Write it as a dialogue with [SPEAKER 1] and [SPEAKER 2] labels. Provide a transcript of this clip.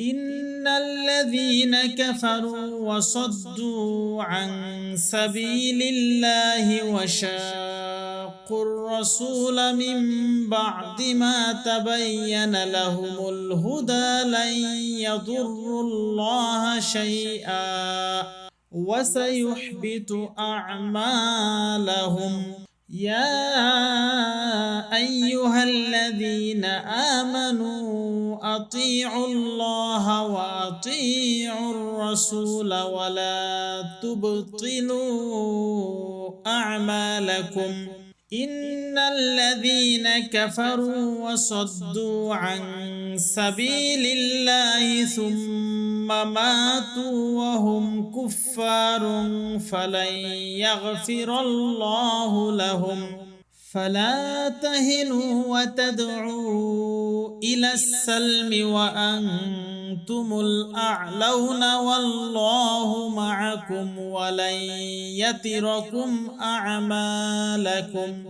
[SPEAKER 1] إن الذين كفروا وصدوا عن سبيل الله وشاقوا الرسول من بعد ما تبين لهم الهدى لن يضروا الله شيئا وسيحبط أعمالهم يا أيها الذين آمنوا وأطيعوا الله وأطيعوا الرسول ولا تبطلوا أعمالكم إن الذين كفروا وصدوا عن سبيل الله ثم ماتوا وهم كفار فلن يغفر الله لهم فلا تهنوا وتدعوا إلى السلم وأنتم الأعلون والله معكم ولن يتركم أعمالكم